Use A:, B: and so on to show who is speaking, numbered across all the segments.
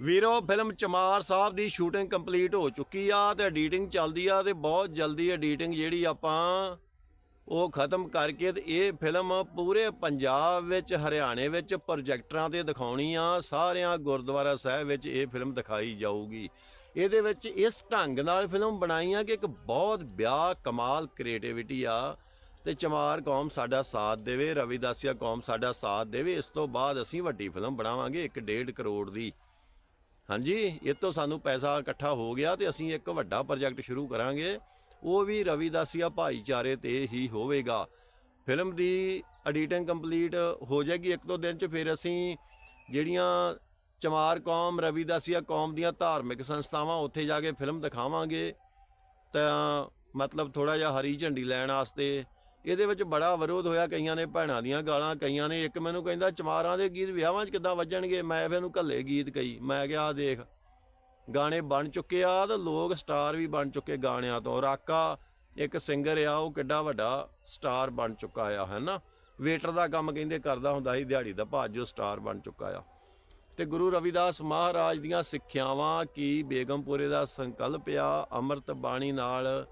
A: ਵੀਰੋ, ਫਿਲਮ ਚਮਾਰ ਸਾਹਿਬ ਦੀ shooting complete ਹੋ ਚੁੱਕੀ ਆ ਤੇ ਐਡੀਟਿੰਗ ਚੱਲਦੀ ਆ ਤੇ ਬਹੁਤ ਜਲਦੀ ਐਡੀਟਿੰਗ ਜਿਹੜੀ ਆਪਾਂ ਉਹ ਖਤਮ ਕਰਕੇ ਤੇ ਇਹ ਫਿਲਮ ਪੂਰੇ ਪੰਜਾਬ ਵਿੱਚ, ਹਰਿਆਣੇ ਵਿੱਚ ਪ੍ਰੋਜੈਕਟਰਾਂ ਤੇ ਦਿਖਾਉਣੀ ਆ। ਸਾਰਿਆਂ ਗੁਰਦੁਆਰਾ ਸਾਹਿਬ ਵਿੱਚ ਇਹ ਫਿਲਮ ਦਿਖਾਈ ਜਾਊਗੀ। ਇਹਦੇ ਵਿੱਚ ਇਸ ਢੰਗ ਨਾਲ ਫਿਲਮ ਬਣਾਈ ਆ ਕਿ ਇੱਕ ਬਹੁਤ ਵਿਆਹ ਕਮਾਲ ਕ੍ਰੀਏਟੀਵਿਟੀ ਆ ਤੇ ਚਮਾਰ ਕੌਮ ਸਾਡਾ ਸਾਥ ਦੇਵੇ ਰਵਿਦਾਸੀਆ ਕੌਮ ਸਾਡਾ ਸਾਥ ਦੇਵੇ। ਇਸ ਤੋਂ ਬਾਅਦ ਅਸੀਂ ਵੱਡੀ ਫਿਲਮ ਬਣਾਵਾਂਗੇ 1.5 ਕਰੋੜ ਦੀ। ਹਾਂਜੀ, ਇਹ ਤੋਂ ਸਾਨੂੰ ਪੈਸਾ ਇਕੱਠਾ ਹੋ ਗਿਆ ਤੇ ਅਸੀਂ ਇੱਕ ਵੱਡਾ ਪ੍ਰੋਜੈਕਟ ਸ਼ੁਰੂ ਕਰਾਂਗੇ। ਉਹ ਵੀ ਰਵਿਦਾਸੀਆ ਭਾਈਚਾਰੇ ਤੇ ਹੀ ਹੋਵੇਗਾ। ਫਿਲਮ ਦੀ ਐਡੀਟਿੰਗ ਕੰਪਲੀਟ ਹੋ ਜਾਏਗੀ ਇੱਕ ਦੋ ਦਿਨ ਚ, ਫਿਰ ਅਸੀਂ ਜਿਹੜੀਆਂ ਚਮਾਰ ਕੌਮ ਰਵਿਦਾਸੀਆ ਕੌਮ ਦੀਆਂ ਧਾਰਮਿਕ ਸੰਸਥਾਵਾਂ, ਉੱਥੇ ਜਾ ਕੇ ਫਿਲਮ ਦਿਖਾਵਾਂਗੇ। ਤਾਂ ਮਤਲਬ ਥੋੜਾ ਜਿਹਾ ਹਰੀ ਝੰਡੀ ਲੈਣ ਵਾਸਤੇ ਇਹਦੇ ਵਿੱਚ ਬੜਾ ਵਿਰੋਧ ਹੋਇਆ ਕਈਆਂ ਨੇ ਭੈਣਾਂ ਦੀਆਂ ਗਾਲਾਂ ਕਈਆਂ ਨੇ। ਇੱਕ ਮੈਨੂੰ ਕਹਿੰਦਾ, ਚਮਾਰਾਂ ਦੇ ਗੀਤ ਵਿਆਹਾਂ 'ਚ ਕਿੱਦਾਂ ਵੱਜਣਗੇ? ਮੈਂ ਫਿਰ ਉਹਨੂੰ ਘੱਲੇ ਗੀਤ ਕਹੀ। ਮੈਂ ਕਿਹਾ ਦੇਖ, ਗਾਣੇ ਬਣ ਚੁੱਕੇ ਆ ਤੇ ਲੋਕ ਸਟਾਰ ਵੀ ਬਣ ਚੁੱਕੇ ਗਾਣਿਆਂ ਤੋਂ। ਰਾਕਾ ਇੱਕ ਸਿੰਗਰ ਆ, ਉਹ ਕਿੱਡਾ ਵੱਡਾ ਸਟਾਰ ਬਣ ਚੁੱਕਾ ਆ, ਹੈ ਨਾ? ਵੇਟਰ ਦਾ ਕੰਮ ਕਹਿੰਦੇ ਕਰਦਾ ਹੁੰਦਾ ਸੀ, ਦਿਹਾੜੀ ਦਾ ਭਾਜ ਜੋ ਸਟਾਰ ਬਣ ਚੁੱਕਾ ਆ। ਤੇ ਗੁਰੂ ਰਵਿਦਾਸ ਮਹਾਰਾਜ ਦੀਆਂ ਸਿੱਖਿਆਵਾਂ ਕੀ ਬੇਗਮਪੁਰੇ ਦਾ ਸੰਕਲਪ ਆ? ਅੰਮ੍ਰਿਤ ਬਾਣੀ ਨਾਲ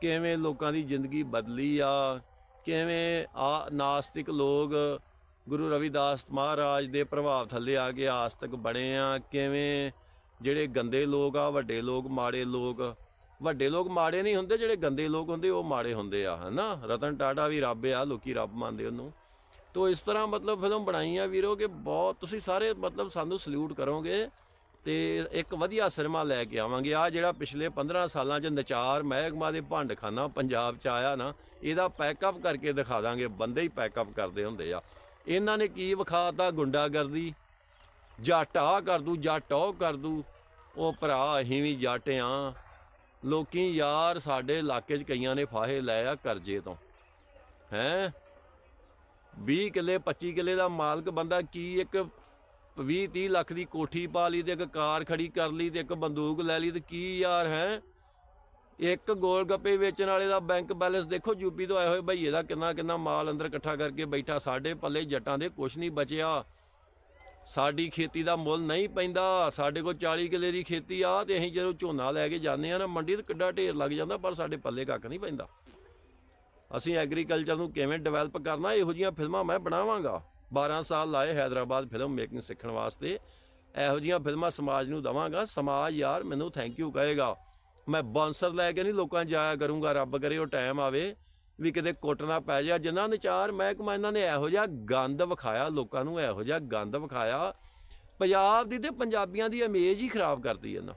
A: ਕਿਵੇਂ ਲੋਕਾਂ ਦੀ ਜ਼ਿੰਦਗੀ ਬਦਲੀ ਆ, ਕਿਵੇਂ ਆ ਨਾਸਤਿਕ ਲੋਕ ਗੁਰੂ ਰਵਿਦਾਸ ਮਹਾਰਾਜ ਦੇ ਪ੍ਰਭਾਵ ਥੱਲੇ ਆ ਕੇ ਆਸਤਿਕ ਬਣੇ ਆ, ਕਿਵੇਂ ਜਿਹੜੇ ਗੰਦੇ ਲੋਕ ਆ, ਵੱਡੇ ਲੋਕ, ਮਾੜੇ ਲੋਕ, ਵੱਡੇ ਲੋਕ ਮਾੜੇ ਨਹੀਂ ਹੁੰਦੇ, ਜਿਹੜੇ ਗੰਦੇ ਲੋਕ ਹੁੰਦੇ ਉਹ ਮਾੜੇ ਹੁੰਦੇ ਆ, ਹਨਾ? ਰਤਨ ਟਾਟਾ ਵੀ ਰੱਬ ਆ, ਲੋਕੀ ਰੱਬ ਮੰਨਦੇ ਉਹਨੂੰ। ਤੋ ਇਸ ਤਰ੍ਹਾਂ ਮਤਲਬ ਫਿਲਮ ਬਣਾਈ ਆ ਵੀਰੋ ਕਿ ਬਹੁਤ ਤੁਸੀਂ ਸਾਰੇ ਮਤਲਬ ਸਾਨੂੰ ਸਲੂਟ ਕਰੋਗੇ ਤੇ ਇੱਕ ਵਧੀਆ ਸਿਨੇਮਾ ਲੈ ਕੇ ਆਵਾਂਗੇ। ਆ ਜਿਹੜਾ ਪਿਛਲੇ 15 ਸਾਲਾਂ ਚ ਨਚਾਰ ਮਹਿਕਮਾ ਦੇ ਭੰਡਖਾਨਾ ਪੰਜਾਬ ਚ ਆਇਆ ਨਾ, ਇਹਦਾ ਪੈਕਅਪ ਕਰਕੇ ਦਿਖਾ ਦਾਂਗੇ। ਬੰਦੇ ਹੀ ਪੈਕਅਪ ਕਰਦੇ ਹੁੰਦੇ ਆ। ਇਹਨਾਂ ਨੇ ਕੀ ਵਿਖਾਤਾ ਗੁੰਡਾਗਰਦੀ? ਜੱਟ ਆਹ ਕਰ ਦੂ, ਜੱਟ ਉਹ ਕਰ ਦੂ। ਉਹ ਭਰਾ, ਅਸੀਂ ਵੀ ਜੱਟ ਆ। ਲੋਕੀ ਯਾਰ ਸਾਡੇ ਇਲਾਕੇ 'ਚ ਕਈਆਂ ਨੇ ਫਾਹੇ ਲਏ ਆ ਕਰਜ਼ੇ ਤੋਂ। ਹੈਂ? 20 ਕਿੱਲੇ 25 ਕਿੱਲੇ ਦਾ ਮਾਲਕ ਬੰਦਾ ਕੀ ਇੱਕ 20 30 ਲੱਖ ਦੀ ਕੋਠੀ ਪਾ ਲਈ ਤੇ ਇੱਕ ਕਾਰ ਖੜੀ ਕਰ ਲਈ ਤੇ ਇੱਕ ਬੰਦੂਕ ਲੈ ਲਈ ਤੇ ਕੀ ਯਾਰ ਹੈ? ਇੱਕ ਗੋਲ ਗੱਪੇ ਵੇਚਣ ਵਾਲੇ ਦਾ ਬੈਂਕ ਬੈਲੈਂਸ ਦੇਖੋ ਯੂਪੀ ਤੋਂ ਆਏ ਹੋਏ ਭਈਏ ਦਾ ਕਿੰਨਾ ਕਿੰਨਾ ਮਾਲ ਅੰਦਰ ਇਕੱਠਾ ਕਰਕੇ ਬੈਠਾ, ਸਾਡੇ ਪੱਲੇ ਜੱਟਾਂ ਦੇ ਕੁਛ ਨਹੀਂ ਬਚਿਆ। ਸਾਡੀ ਖੇਤੀ ਦਾ ਮੁੱਲ ਨਹੀਂ ਪੈਂਦਾ, ਸਾਡੇ ਕੋਲ 40 ਕਿੱਲੇ ਦੀ ਖੇਤੀ ਆ ਤੇ ਅਸੀਂ ਜਦੋਂ ਝੋਨਾ ਲੈ ਕੇ ਜਾਂਦੇ ਆ ਨਾ, ਮੰਡੀ ਤੇ ਕਿੱਡਾ ਢੇਰ ਲੱਗ ਜਾਂਦਾ, ਪਰ ਸਾਡੇ ਪੱਲੇ ਕੱਖ ਨਹੀਂ ਪੈਂਦਾ। ਅਸੀਂ ਐਗਰੀਕਲਚਰ ਨੂੰ ਕਿਵੇਂ ਡਿਵੈਲਪ ਕਰਨਾ, ਇਹੋ ਜੀਆਂ ਫਿਲਮਾਂ ਮੈਂ ਬਣਾਵਾਂਗਾ। 12 ਸਾਲ ਲਾਏ ਹైదరాబాద్ ਫਿਲਮ ਮੇਕਿੰਗ ਸਿੱਖਣ ਵਾਸਤੇ। ਇਹੋ ਜੀਆਂ ਫਿਲਮਾਂ ਸਮਾਜ ਨੂੰ ਦਵਾਂਗਾ। ਸਮਾਜ ਯਾਰ ਮੈਨੂੰ ਥੈਂਕ ਯੂ ਕਹੇਗਾ। ਮੈਂ ਬਾਂਸਰ ਲੈ ਕੇ ਨਹੀਂ ਲੋਕਾਂ ਜਾਇਆ ਕਰੂੰਗਾ। ਰੱਬ ਕਰੇ ਉਹ ਟਾਈਮ ਆਵੇ ਵੀ ਕਿਤੇ ਕੁੱਟਣਾ ਪੈ ਜਾ ਜਿਨ੍ਹਾਂ ਨੇ ਚਾਰ ਮਹਿਕਮਾ ਇਹਨਾਂ ਨੇ ਇਹੋ ਜਿਹਾ ਗੰਦ ਵਿਖਾਇਆ, ਲੋਕਾਂ ਨੂੰ ਇਹੋ ਜਿਹਾ ਗੰਦ ਵਿਖਾਇਆ। ਪੰਜਾਬ ਦੀ ਤੇ ਪੰਜਾਬੀਆਂ ਦੀ ਇਮੇਜ ਹੀ ਖਰਾਬ ਕਰਦੀ ਇਹਨਾਂ।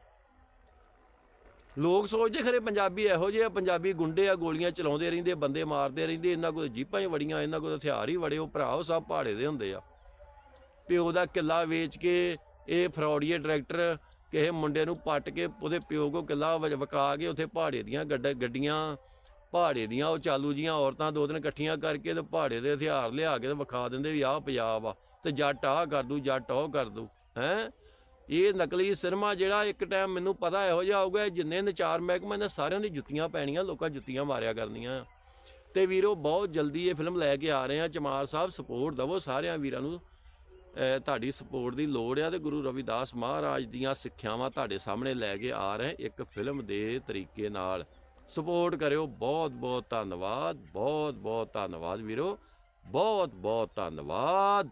A: ਲੋਕ ਸੋਚਦੇ ਖਰੇ ਪੰਜਾਬੀ ਇਹੋ ਜਿਹੇ ਆ, ਪੰਜਾਬੀ ਗੁੰਡੇ ਆ, ਗੋਲੀਆਂ ਚਲਾਉਂਦੇ ਰਹਿੰਦੇ ਬੰਦੇ ਮਾਰਦੇ ਰਹਿੰਦੇ ਇਹਨਾਂ ਕੋਲ ਜੀਪਾਂ ਹੀ ਵੜੀਆਂ, ਇਹਨਾਂ ਕੋਲ ਹਥਿਆਰ ਹੀ ਵੜੇ, ਉਹ ਭਰਾ ਉਹ ਸਭ ਪਹਾੜੇ ਦੇ ਹੁੰਦੇ ਆ। ਪਿਓ ਦਾ ਕਿੱਲਾ ਵੇਚ ਕੇ ਇਹ ਫਰੌਡੀਏ ਡਾਇਰੈਕਟਰ ਕਿਸੇ ਮੁੰਡੇ ਨੂੰ ਪੱਟ ਕੇ ਉਹਦੇ ਪਿਓ ਕੋ ਕਿੱਲਾ ਵ- ਵਕਾ ਕੇ ਉੱਥੇ ਪਹਾੜੇ ਦੀਆਂ ਗੱਡ- ਗੱਡੀਆਂ ਪਹਾੜੇ ਦੀਆਂ, ਉਹ ਚਾਲੂ ਜੀਆਂ ਔਰਤਾਂ ਦੋ ਦਿਨ ਇਕੱਠੀਆਂ ਕਰਕੇ ਤੇ ਪਹਾੜੇ ਦੇ ਹਥਿਆਰ ਲਿਆ ਕੇ ਤੇ ਵਿਖਾ ਦਿੰਦੇ ਵੀ ਆਹ ਪੰਜਾਬ ਆ, ਤੇ ਜੱਟ ਆਹ ਕਰ ਦੂ, ਜੱਟ ਉਹ ਕਰ ਦੂ, ਹੈ? ਇਹ ਨਕਲੀ ਸਿਨੇਮਾ ਜਿਹੜਾ ਇੱਕ ਟਾਈਮ ਮੈਨੂੰ ਪਤਾ ਇਹੋ ਜਿਹਾ ਹੋਊਗਾ ਜਿੰਨੇ ਨਚਾਰ ਮਹਿਕਮੇ ਨੇ ਸਾਰਿਆਂ ਦੀ ਜੁੱਤੀਆਂ ਪੈਣੀਆਂ, ਲੋਕਾਂ ਜੁੱਤੀਆਂ ਮਾਰਿਆ ਕਰਨੀਆਂ। ਤੇ ਵੀਰੋ, ਬਹੁਤ ਜਲਦੀ ਇਹ ਫਿਲਮ ਲੈ ਕੇ ਆ ਰਹੇ ਆ ਚਮਾਰ ਸਾਹਿਬ ਸਪੋਰਟ ਦਵੋ ਸਾਰਿਆਂ ਵੀਰਾਂ ਨੂੰ। ਤੁਹਾਡੀ ਸਪੋਰਟ ਦੀ ਲੋੜ ਆ ਤੇ ਗੁਰੂ ਰਵਿਦਾਸ ਮਹਾਰਾਜ ਦੀਆਂ ਸਿੱਖਿਆਵਾਂ ਤੁਹਾਡੇ ਸਾਹਮਣੇ ਲੈ ਕੇ ਆ ਰਹੇ ਇੱਕ ਫਿਲਮ ਦੇ ਤਰੀਕੇ ਨਾਲ। ਸਪੋਰਟ ਕਰਿਓ, ਬਹੁਤ ਬਹੁਤ ਧੰਨਵਾਦ, ਬਹੁਤ ਬਹੁਤ ਧੰਨਵਾਦ ਵੀਰੋ। ਬਹੁਤ ਬਹੁਤ ਧੰਨਵਾਦ।